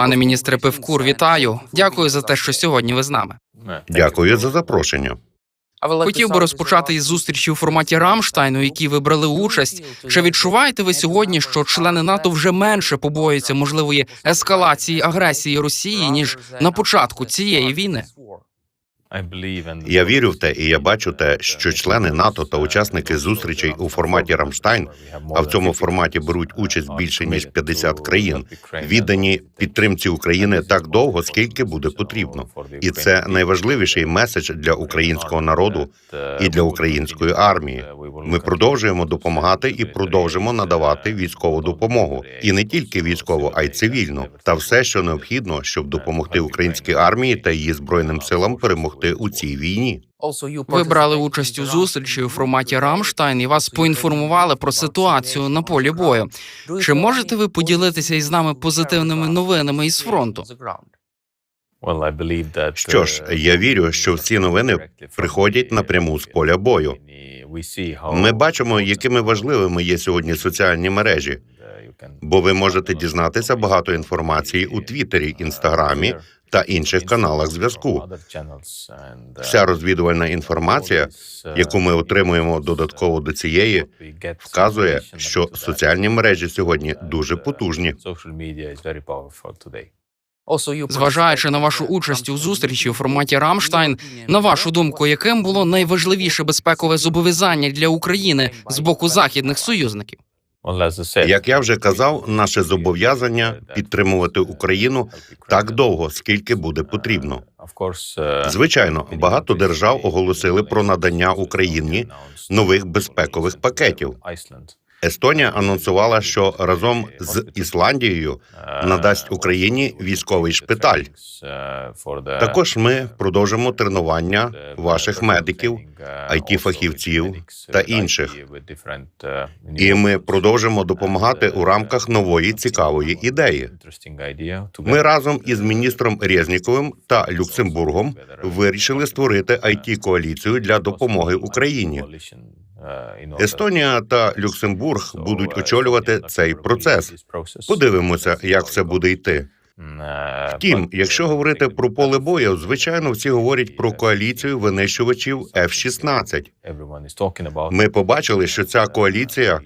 Пане міністре Пивкур, вітаю. Дякую за те, що сьогодні ви з нами. Дякую за запрошення. Хотів би розпочати із зустрічі у форматі Рамштайну, які ви брали участь. Чи відчуваєте ви сьогодні, що члени НАТО вже менше побоюються можливої ескалації агресії Росії ніж на початку цієї війни? Я вірю в те, і я бачу те, що члени НАТО та учасники зустрічей у форматі Рамштайн, а в цьому форматі беруть участь більше ніж 50 країн, віддані підтримці України так довго, скільки буде потрібно. І це найважливіший меседж для українського народу і для української армії. Ми продовжуємо допомагати і продовжимо надавати військову допомогу, і не тільки військову, а й цивільну, та все, що необхідно, щоб допомогти українській армії та її збройним силам перемогти у цій війні. Ви брали участь у зустрічі у форматі Рамштайн і вас поінформували про ситуацію на полі бою. Чи можете ви поділитися із нами позитивними новинами із фронту? Що ж, я вірю, що всі новини приходять напряму з поля бою. Ми бачимо, якими важливими є сьогодні соціальні мережі, бо ви можете дізнатися багато інформації у Твіттері, Інстаграмі та інших каналах зв'язку. Вся розвідувальна інформація, яку ми отримуємо додатково до цієї, вказує, що соціальні мережі сьогодні дуже потужні. Зважаючи на вашу участь у зустрічі у форматі Рамштайн, на вашу думку, яким було найважливіше безпекове зобов'язання для України з боку західних союзників? Як я вже казав, наше зобов'язання підтримувати Україну так довго, скільки буде потрібно. Звичайно, багато держав оголосили про надання Україні нових безпекових пакетів. Естонія анонсувала, що разом з Ісландією надасть Україні військовий шпиталь. Також ми продовжимо тренування ваших медиків, it фахівців та інших. І ми продовжимо допомагати у рамках нової цікавої ідеї. Ми разом із міністром Резніковим та Люксембургом вирішили створити it коаліцію для допомоги Україні. Естонія та Люксембург будуть очолювати цей процес. Подивимося, як все буде йти. Втім, якщо говорити про поле бою, звичайно, всі говорять про коаліцію винищувачів F-16. Ми побачили, що ця коаліція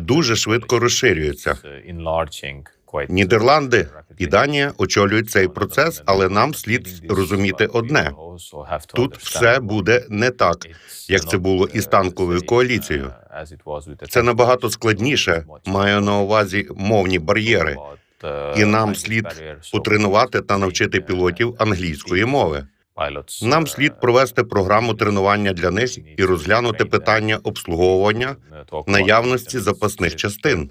дуже швидко розширюється. Нідерланди і Данія очолюють цей процес, але нам слід розуміти одне: тут все буде не так, як це було із танковою коаліцією. Це набагато складніше. Маю на увазі мовні бар'єри, і нам слід потренувати та навчити пілотів англійської мови. Нам слід провести програму тренування для них і розглянути питання обслуговування наявності запасних частин.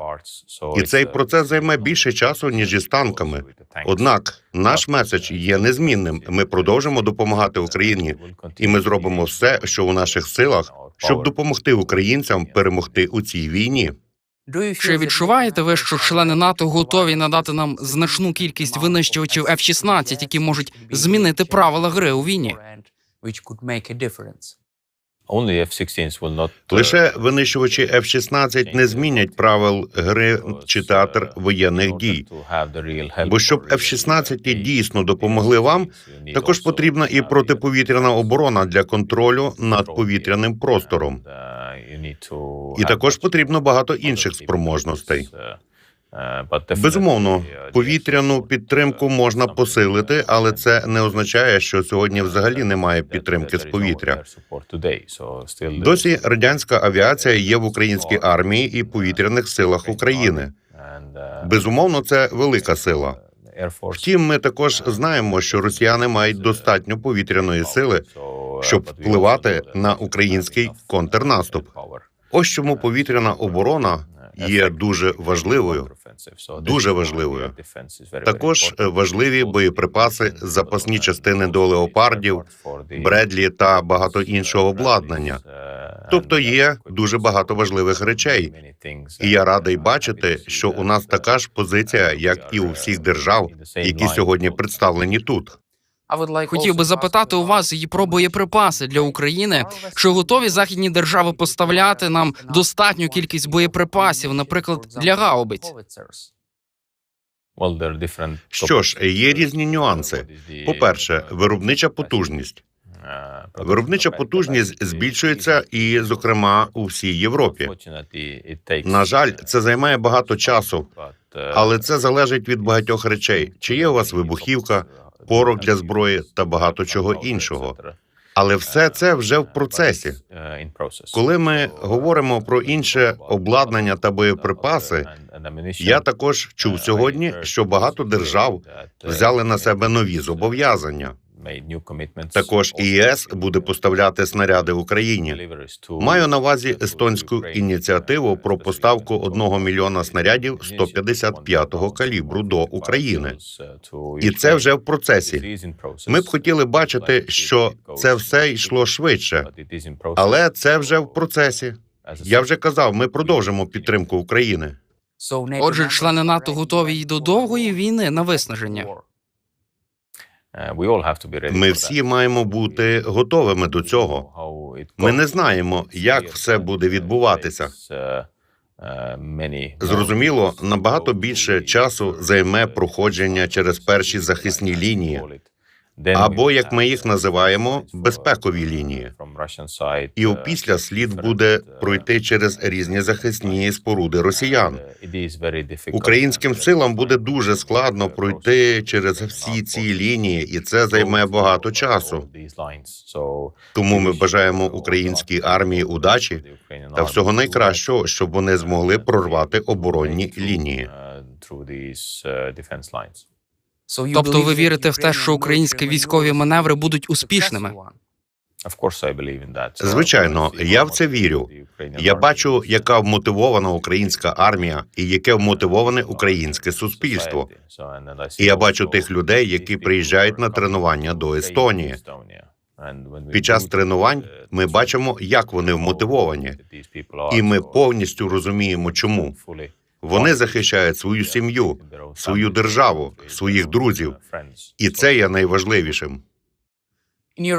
І цей процес займе більше часу ніж із танками. Однак наш меседж є незмінним. Ми продовжимо допомагати Україні, і ми зробимо все, що у наших силах, щоб допомогти українцям перемогти у цій війні. Чи відчуваєте ви, що члени НАТО готові надати нам значну кількість винищувачів F-16, які можуть змінити правила гри у війні? Лише винищувачі F-16 не змінять правил гри чи театр воєнних дій. Бо щоб F-16 дійсно допомогли вам, також потрібна і протиповітряна оборона для контролю над повітряним простором. І також потрібно багато інших спроможностей. Безумовно, повітряну підтримку можна посилити, але це не означає, що сьогодні взагалі немає підтримки з повітря. Досі радянська авіація є в українській армії і повітряних силах України. Безумовно, це велика сила. Втім, ми також знаємо, що росіяни мають достатньо повітряної сили, щоб впливати на український контрнаступ. Ось чому повітряна оборона є дуже важливою. Дуже важливою. Також е, важливі боєприпаси, запасні частини до леопардів, Бредлі та багато іншого обладнання. Тобто є дуже багато важливих речей. І я радий бачити, що у нас така ж позиція, як і у всіх держав, які сьогодні представлені тут. Хотів би запитати у вас і про боєприпаси для України. Чи готові західні держави поставляти нам достатню кількість боєприпасів, наприклад, для гаубиць? Що ж, є різні нюанси. По-перше, виробнича потужність. Виробнича потужність збільшується і, зокрема, у всій Європі. На жаль, це займає багато часу, але це залежить від багатьох речей. Чи є у вас вибухівка, порох для зброї та багато чого іншого. Але все це вже в процесі. Коли ми говоримо про інше обладнання та боєприпаси, я також чув сьогодні, що багато держав взяли на себе нові зобов'язання. Також ІС буде поставляти снаряди Україні. Маю на увазі естонську ініціативу про поставку одного мільйона снарядів 155-го калібру до України. І це вже в процесі. Ми б хотіли бачити, що це все йшло швидше, але це вже в процесі. Я вже казав, ми продовжимо підтримку України. Отже, члени НАТО готові й до довгої війни на виснаження. Ми всі маємо бути готовими до цього. Ми не знаємо, як все буде відбуватися. Зрозуміло, набагато більше часу займе проходження через перші захисні лінії, або як ми їх називаємо, безпекові лінії. І опісля слід буде пройти через різні захисні споруди росіян. Українським силам буде дуже складно пройти через всі ці лінії, і це займе багато часу. Тому ми бажаємо українській армії удачі та всього найкращого, щоб вони змогли прорвати оборонні лінії. Тобто ви вірите в те, що українські військові маневри будуть успішними? Звичайно, я в це вірю. Я бачу, яка вмотивована українська армія і яке вмотивоване українське суспільство. І я бачу тих людей, які приїжджають на тренування до Естонії. Під час тренувань ми бачимо, як вони вмотивовані, і ми повністю розуміємо, чому вони захищають свою сім'ю, свою державу, своїх друзів, і це є найважливішим.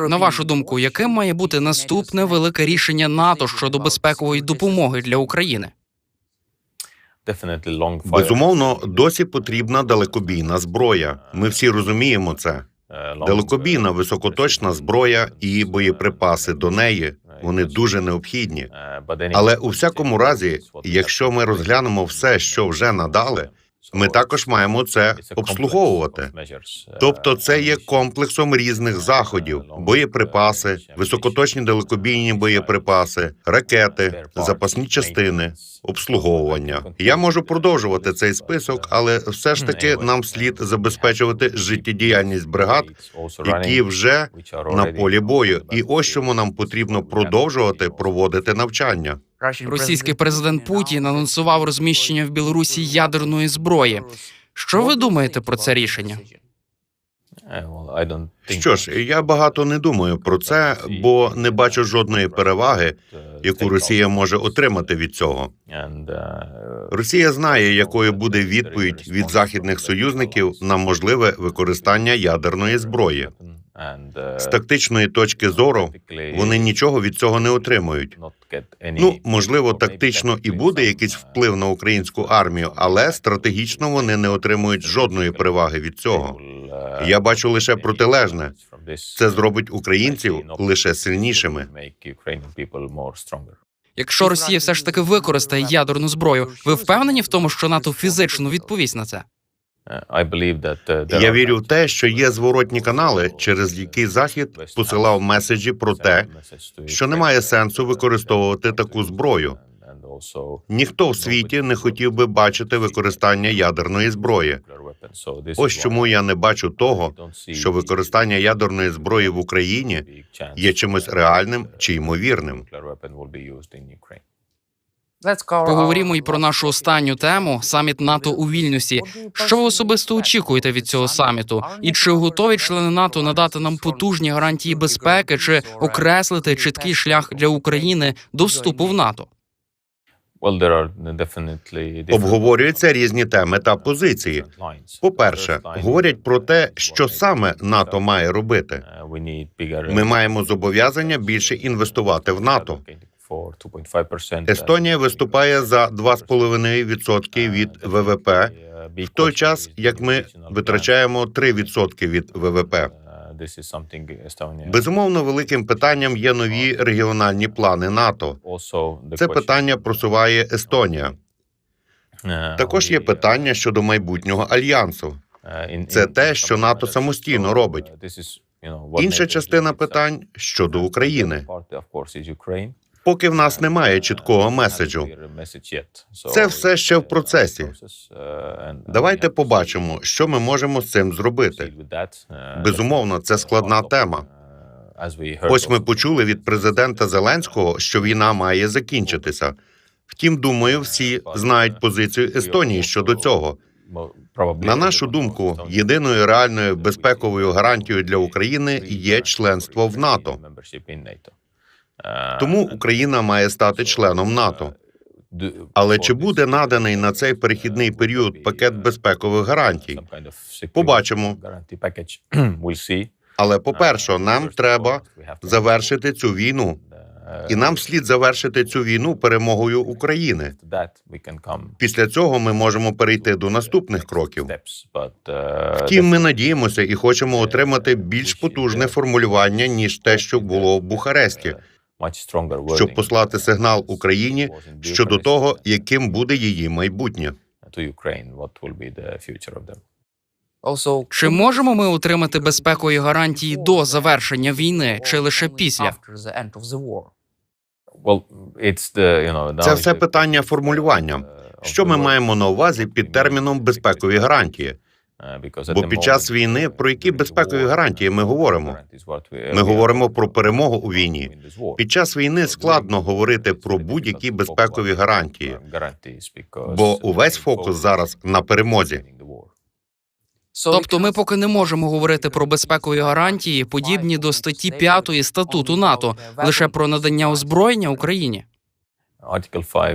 На вашу думку, яким має бути наступне велике рішення НАТО щодо безпекової допомоги для України? Безумовно, досі потрібна далекобійна зброя. Ми всі розуміємо це. Далекобійна високоточна зброя і боєприпаси до неї вони дуже необхідні. Але у всякому разі, якщо ми розглянемо все, що вже надали, ми також маємо це обслуговувати. Тобто, це є комплексом різних заходів: боєприпаси, високоточні далекобійні боєприпаси, ракети, запасні частини, обслуговування. Я можу продовжувати цей список, але все ж таки нам слід забезпечувати життєдіяльність бригад, які вже на полі бою. І ось чому нам потрібно продовжувати проводити навчання. Російський президент Путін анонсував розміщення в Білорусі ядерної зброї. Що ви думаєте про це рішення? Що ж, я багато не думаю про це, бо не бачу жодної переваги, яку Росія може отримати від цього. Росія знає, якою буде відповідь від західних союзників на можливе використання ядерної зброї. З тактичної точки зору вони нічого від цього не отримують. Ну можливо, тактично і буде якийсь вплив на українську армію, але стратегічно вони не отримують жодної переваги від цього. Я бачу лише протилежне. Це зробить українців лише сильнішими. Якщо Росія все ж таки використає ядерну зброю, ви впевнені в тому, що НАТО фізично відповість на це? Я вірю в те, що є зворотні канали, через які захід посилав меседжі про те, що немає сенсу використовувати таку зброю. Ніхто в світі не хотів би бачити використання ядерної зброї. Ось чому я не бачу того, що використання ядерної зброї в Україні є чимось реальним чи ймовірним. Поговоримо і про нашу останню тему саміт НАТО у Вільнюсі. Що ви особисто очікуєте від цього саміту? І чи готові члени НАТО надати нам потужні гарантії безпеки, чи окреслити чіткий шлях для України до вступу в НАТО? Обговорюються різні теми та позиції. По-перше, говорять про те, що саме НАТО має робити. Ми маємо зобов'язання більше інвестувати в НАТО. Естонія виступає за 2,5% від ВВП, в той час як ми витрачаємо 3% від ВВП. Безумовно, великим питанням є нові регіональні плани НАТО. Це питання просуває Естонія. Також є питання щодо майбутнього альянсу. Це те, що НАТО самостійно робить. Інша частина питань щодо України. Поки в нас немає чіткого меседжу. Це все ще в процесі. Давайте побачимо, що ми можемо з цим зробити. Безумовно, це складна тема. Ось ми почули від президента Зеленського, що війна має закінчитися. Втім, думаю, всі знають позицію Естонії щодо цього. На нашу думку, єдиною реальною безпековою гарантією для України є членство в НАТО. Тому Україна має стати членом НАТО. Але чи буде наданий на цей перехідний період пакет безпекових гарантій? Побачимо. Але по-перше, нам треба завершити цю війну, і нам слід завершити цю війну перемогою України. Після цього ми можемо перейти до наступних кроків. Втім, ми надіємося і хочемо отримати більш потужне формулювання ніж те, що було в Бухаресті, щоб послати сигнал Україні щодо того, яким буде її майбутнє. Чи можемо ми отримати безпекові гарантії до завершення війни, чи лише після? Це все питання формулювання. Що ми маємо на увазі під терміном безпекові гарантії? Бо під час війни про які безпекові гарантії ми говоримо? Ми говоримо про перемогу у війні. Під час війни складно говорити про будь-які безпекові гарантії, бо увесь фокус зараз на перемозі. Тобто, ми поки не можемо говорити про безпекові гарантії, подібні до статті 5 статуту НАТО, лише про надання озброєння Україні.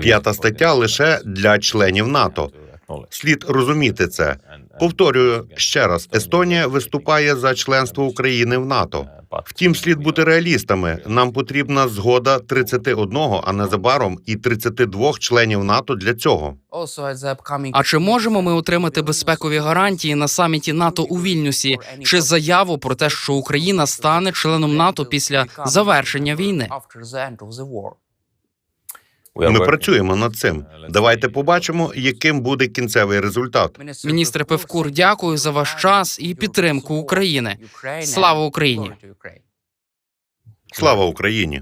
П'ята стаття лише для членів НАТО. Слід розуміти це. Повторюю ще раз: Естонія виступає за членство України в НАТО. Втім, слід бути реалістами. Нам потрібна згода 31, а незабаром і 32 членів НАТО для цього. А чи можемо ми отримати безпекові гарантії на саміті НАТО у Вільнюсі, чи заяву про те, що Україна стане членом НАТО після завершення війни? Ми працюємо над цим. Давайте побачимо, яким буде кінцевий результат. Міністр Певкур, дякую за ваш час і підтримку України. Слава Україні! Слава Україні!